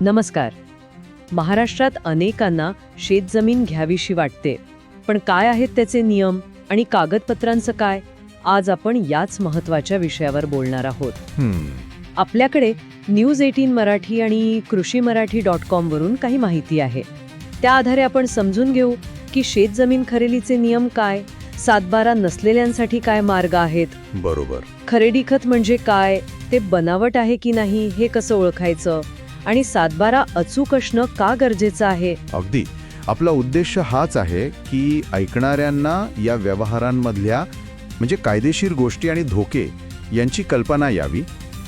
नमस्कार. महाराष्ट्रात अनेकांना शेतजमीन घ्यावीशी वाटते. पण काय आहेत त्याचे नियम आणि कागदपत्रांचं काय? आज आपण याच महत्त्वाच्या विषयावर बोलणार आहोत. आपल्याकडे न्यूज एटीन मराठी आणि कृषी मराठी डॉट कॉम वरून काही माहिती आहे. त्या आधारे आपण समजून घेऊ की शेतजमीन खरेदीचे नियम काय? सातबारा नसलेल्यांसाठी काय मार्ग आहेत? बरोबर. खरेदी खत म्हणजे काय? ते बनावट आहे की नाही हे कसं ओळखायचं? आणि सातबारा अचूक असणं का गरजेचं आहे? अगदी. आपला उद्देश हाच आहे की ऐकणाऱ्यांना या व्यवहारांमधल्या म्हणजे कायदेशीर गोष्टी आणि धोके यांची कल्पना यावी.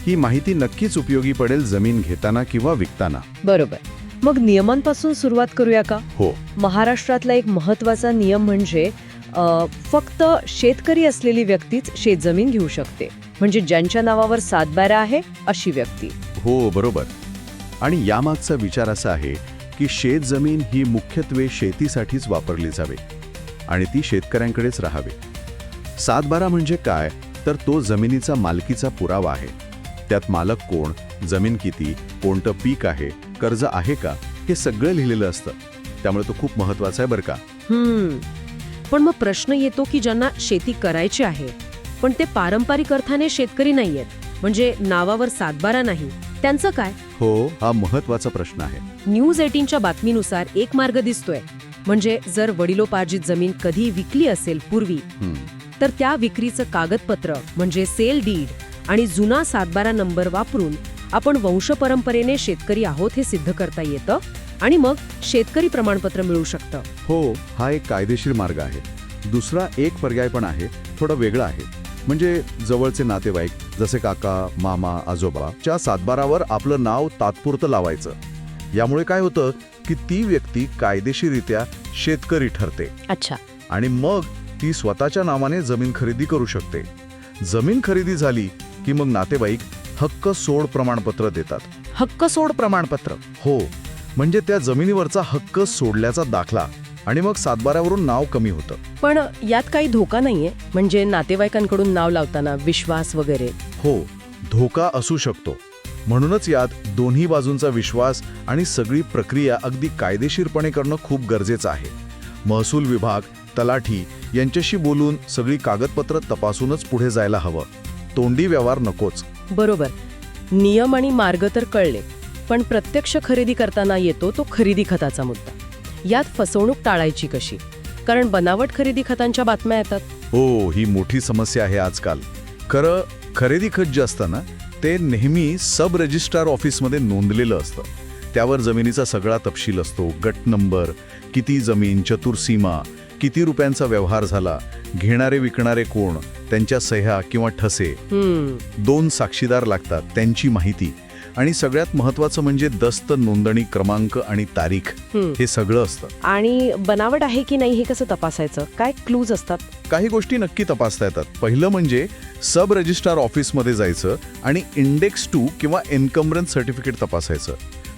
ही माहिती नक्कीच उपयोगी पडेल जमीन घेताना किंवा विकताना. बरोबर. मग नियमांपासून सुरुवात करूया का? हो. महाराष्ट्रातला एक महत्त्वाचा नियम म्हणजे अ, फक्त शेतकरी असलेली व्यक्तीच शेतजमीन घेऊ शकते. म्हणजे ज्यांच्या नावावर सातबारा आहे अशी व्यक्ती. हो बरोबर. आणि यामागचा विचार असा आहे की शेत जमीन ही मुख्यत्वे शेतीसाठीच वापरली जावे आणि ती शेतकऱ्यांकडेच राहावे. सातबारा म्हणजे काय? तर तो जमिनीचा मालकीचा पुरावा आहे. त्यात मालक कोण? जमीन किती? कोणतं पीक आहे? कर्ज आहे का? हे सगळं लिहिलेलं असतं. त्यामुळे तो खूप महत्त्वाचा आहे बरं का. हम्म. पण मग प्रश्न येतो की ज्यांना शेती करायची आहे पण ते पारंपरिक अर्थाने शेतकरी नाहीयेत म्हणजे नावावर सातबारा नाही त्यांचं काय? हो हा महत्त्वाचा प्रश्न आहे. न्यूज एटीनच्या बातमीनुसार एक मार्ग दिसतोय. म्हणजे जर वडिलोपार्जित जमीन कधी विकली असेल पूर्वी तर त्या विक्रीचं कागदपत्र म्हणजे सेल डीड आणि जुना सातबारा नंबर वापरून आपण वंशपरंपरेने शेतकरी आहोत हे सिद्ध करता येतं आणि मग शेतकरी प्रमाणपत्र मिळू शकतं. हो हा एक कायदेशीर मार्ग आहे. दुसरा एक पर्याय पण आहे थोडा वेगळा आहे. म्हणजे जवळचे नातेवाईक जसे काका मामा आजोबा च्या सातबारावर आपलं नाव तात्पुरतं लावायचं. यामुळे काय होतं की ती व्यक्ती कायदेशीरित्या शेतकरी ठरते. अच्छा. आणि मग ती स्वतःच्या नावाने जमीन खरेदी करू शकते. जमीन खरेदी झाली की मग नातेवाईक हक्क सोड प्रमाणपत्र देतात. हक्क सोड प्रमाणपत्र? हो. म्हणजे त्या जमिनीवरचा हक्क सोडल्याचा दाखला. आणि मग सातबाऱ्यावरून नाव कमी होतं. पण यात काही धोका नाहीये. म्हणजे नातेवाईकांकडून नाव लावताना विश्वास वगैरे. हो धोका असू शकतो. म्हणूनच यात दोन्ही बाजूंचा विश्वास आणि सगळी प्रक्रिया अगदी कायदेशीरपणे करणं खूप गरजेचं आहे. महसूल विभाग तलाठी यांच्याशी बोलून सगळी कागदपत्र तपासूनच पुढे जायला हवं. तोंडी व्यवहार नकोच. बरोबर. नियम आणि मार्ग तर कळले. पण प्रत्यक्ष खरेदी करताना येतो तो खरेदी खताचा मुद्दा. यात फसवणूक टाळायची कशी? कारण बनावट खरेदी खतांच्या बातम्या येतात. हो ही मोठी समस्या आहे आजकाल. खरं खरेदी खत जे असतं ना ते नेहमी सब रजिस्ट्रार ऑफिसमध्ये नोंदलेलं असतं. त्यावर जमिनीचा सगळा तपशील असतो. गट नंबर किती जमीन चतुर्सीमा किती रुपयांचा व्यवहार झाला घेणारे विकणारे कोण त्यांच्या सह्या किंवा ठसे. दोन साक्षीदार लागतात त्यांची माहिती. आणि सगळ्यात महत्वाचं म्हणजे दस्त नोंदणी क्रमांक आणि तारीख. हे सगळं असतं. आणि बनावट आहे की नाही हे कसं तपासायचं? काय क्लूज असतात? काही गोष्टी नक्की तपासता येतात. पहिलं म्हणजे सब रजिस्ट्रार ऑफिसमध्ये जायचं आणि इंडेक्स टू किंवा एन्कम्बरन्स सर्टिफिकेट तपासायचं.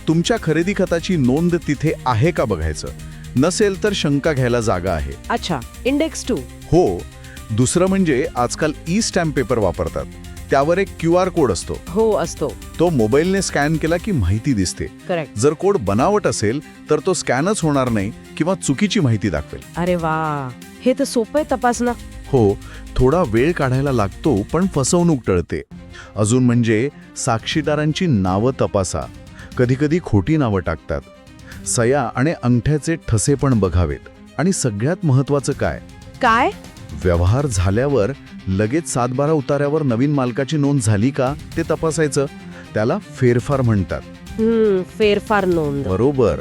तुमच्या खरेदी खताची नोंद तिथे आहे का बघायचं? नसेल तर शंका घ्यायला जागा आहे. अच्छा इंडेक्स टू हो. दुसरं म्हणजे आजकाल ई स्टॅम्प पेपर वापरतात. त्यावर एक क्यू आर कोड असतो. हो असतो. तो मोबाईलने स्कॅन केला की माहिती दिसते. करेक्ट जर कोड बनावट असेल तर तो स्कॅनच होणार नाही किंवा चुकीची माहिती दाखवेल. अरे वा! हे तर सोपं आहे तपासणं. हो थोडा वेळ काढायला लागतो पण फसवणूक टळते. अजून म्हणजे साक्षीदारांची नावं तपासा. कधीकधी खोटी नावं टाकतात. सया आणि अंगठ्याचे ठसे पण बघावेत. आणि सगळ्यात महत्वाचं काय? काय? व्यवहार झाल्यावर लगेच सातबारा उतार्यावर नवीन मालकाची नोंद झाली का ते तपासायचं. त्याला फेरफार म्हणतात. फेरफार नोंद. बरोबर.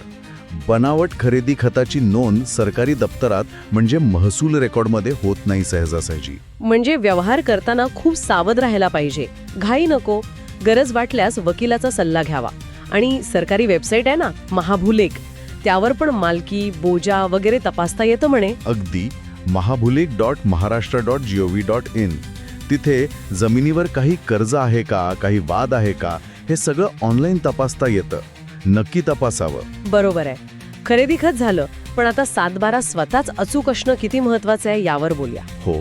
बनावट खरेदी खताची नोंद सरकारी दप्तरात म्हणजे महसूल रेकॉर्डमध्ये होत नाही सहजासहजी. म्हणजे व्यवहार करताना खूप सावध राहायला पाहिजे. घाई नको. गरज वाटल्यास वकिलाचा सल्ला घ्यावा. आणि सरकारी वेबसाईट आहे ना महाभूलेख. त्यावर पण मालकी बोजा वगैरे तपासता येतं म्हणे. अगदी. Mahabhulekh dot Maharashtra dot G O V dot in तिथे जमिनीवर काही कर्ज आहे का काही वाद आहे का हे सगळं ऑनलाईन तपासता येतं. नक्की तपासावं. बरोबर आहे. खरेदी खत झालं पण आता सातबारा स्वतःच अचूक असणं किती महत्वाचं आहे यावर बोलूया. हो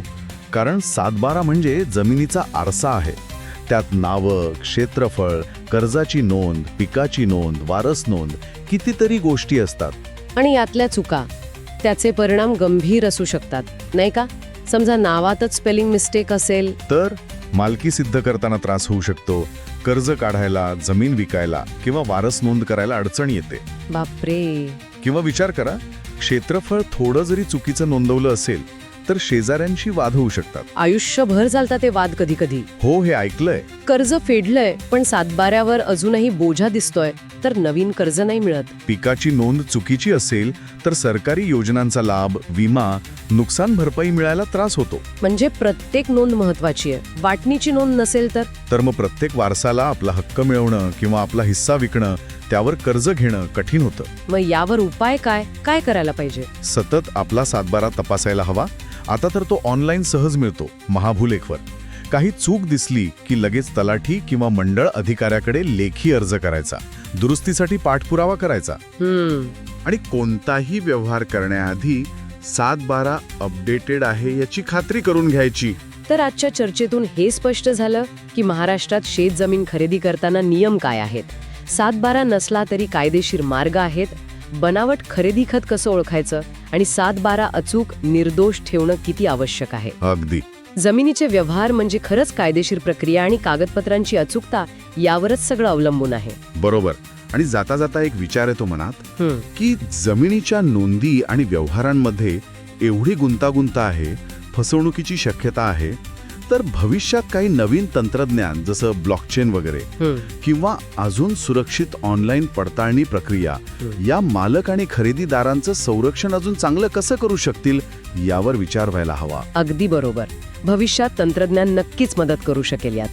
कारण सातबारा म्हणजे जमिनीचा आरसा आहे. त्यात नावं क्षेत्रफळ कर्जाची नोंद पिकाची नोंद वारस नोंद कितीतरी गोष्टी असतात. आणि यातल्या चुका त्याचे परिणाम गंभीर असू शकतात नाही का? समजा नावातच स्पेलिंग मिस्टेक असेल. तर मालकी सिद्ध करताना त्रास होऊ शकतो कर्ज काढायला जमीन विकायला किंवा वारस नोंद करायला अडचण येते. बापरे! किंवा विचार करा क्षेत्रफळ थोडं जरी चुकीचं नोंदवलं असेल तर शेजाऱ्यांशी वाद होऊ शकतात. आयुष्यभर चालतात ते वाद कधी कधी हो हे ऐकलंय. कर्ज फेडलंय पण सातबाऱ्यावर अजूनही बोजा दिसतोय तर नवीन कर्ज नाही मिळत. पिकाची नोंद चुकीची असेल तर सरकारी योजनांचा लाभ विमा नुकसान भरपाई मिळायला त्रास होतो. म्हणजे प्रत्येक नोंद महत्वाची आहे. वाटणीची नोंद नसेल तर? तर मग प्रत्येक वारसाला आपला हक्क मिळवणं किंवा आपला हिस्सा विकणं त्यावर कर्ज घेणं कठीण होतं. मग यावर उपाय काय? काय करायला पाहिजे? सतत आपला सातबारा तपासायला हवा. आता तर तो ऑनलाईन सहज मिळतो महाभूलेखवर. काही चूक दिसली की लगेच तलाठी किंवा मंडळ अधिकाऱ्याकडे लेखी अर्ज करायचा. दुरुस्तीसाठी पाठपुरावा करायचा. आणि कोणताही व्यवहार करण्याआधी सात बारा अपडेटेड आहे याची खात्री करून घ्यायची. तर आजच्या चर्चेतून हे स्पष्ट झालं की महाराष्ट्रात शेत जमीन खरेदी करताना नियम काय आहेत? सातबारा नसला तरी कायदेशीर मार्ग आहेत. बनावट खरेदी खत कसं ओळखायचं आणि सातबारा अचूक निर्दोष ठेवणं किती आवश्यक आहे? अगदी. जमिनीचे व्यवहार म्हणजे खरंच कायदेशीर प्रक्रिया आणि कागदपत्रांची अचूकता यावरच सगळं अवलंबून आहे. बरोबर. आणि जाता जाता एक विचार येतो मनात हम्म, की जमिनीच्या नोंदी आणि व्यवहारांमध्ये एवढी गुंतागुंत आहे फसवणुकीची शक्यता आहे तर भविष्यात काही नवीन तंत्रज्ञान जसं ब्लॉकचेन वगैरे किंवा अजून सुरक्षित ऑनलाईन पडताळणी प्रक्रिया या मालक आणि खरेदीदारांचं संरक्षण अजून चांगलं कसं करू शकतील यावर विचार व्हायला हवा. अगदी बरोबर. भविष्यात तंत्रज्ञान नक्कीच मदत करू शकेल यात.